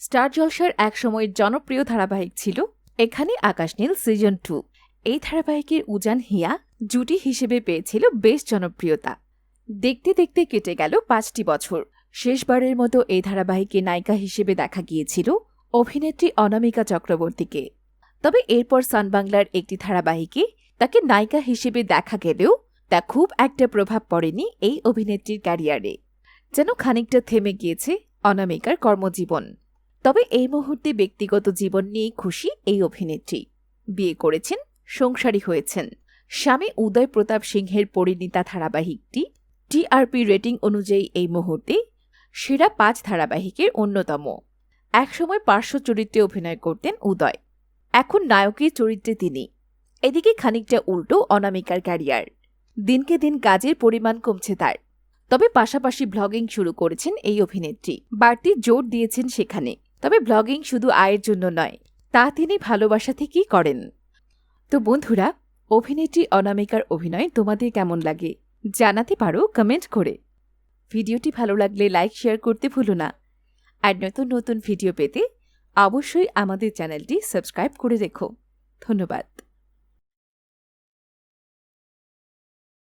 Star জলসার এক সময়ের জনপ্রিয় ধারাবাহিক ছিল এখানে আকাশনীল সিজন টু। এই ধারাবাহিকের উজান হিয়া জুটি হিসেবে পেয়েছিল বেশ জনপ্রিয়তা। দেখতে দেখতে কেটে গেল পাঁচটি বছর। শেষবারের মতো এই ধারাবাহিকে নায়িকা হিসেবে দেখা গিয়েছিল অভিনেত্রী অনামিকা চক্রবর্তীকে। তবে এরপর সানবাংলার একটি ধারাবাহিকে তাকে নায়িকা হিসেবে দেখা গেলেও তা খুব একটা প্রভাব পড়েনি এই অভিনেত্রীর ক্যারিয়ারে। যেন খানিকটা থেমে গিয়েছে অনামিকার কর্মজীবন। তবে এই মুহূর্তে ব্যক্তিগত জীবন নিয়ে খুশি এই অভিনেত্রী। বিয়ে করেছেন, সংসারী হয়েছেন। স্বামী উদয় প্রতাপ সিংহের পরিণীতা ধারাবাহিকটি। টিআরপি রেটিং অনুযায়ী এই মুহূর্তে সেরা পাঁচ ধারাবাহিকের অন্যতম। একসময় পার্শ্ব চরিত্রে অভিনয় করতেন উদয়। এখন নায়কের চরিত্রে তিনি। এদিকে খানিকটা উল্টো অনামিকার ক্যারিয়ার। দিনকে দিন কাজের পরিমাণ কমছে তার। তবে পাশাপাশি ব্লগিং শুরু করেছেন এই অভিনেত্রী। বাড়তি জোর দিয়েছেন সেখানে। তবে ব্লগিং শুধু আয়ের জন্য নয়, তা তিনি ভালোবাসা থেকেই করেন। তো বন্ধুরা, অভিনেত্রী অনামিকার অভিনয় তোমাদের কেমন লাগে জানাতে পারো কমেন্ট করে। ভিডিওটি ভালো লাগলে লাইক শেয়ার করতে ভুলো না। আর নতুন নতুন ভিডিও পেতে অবশ্যই আমাদের চ্যানেলটি সাবস্ক্রাইব করে রেখো। ধন্যবাদ।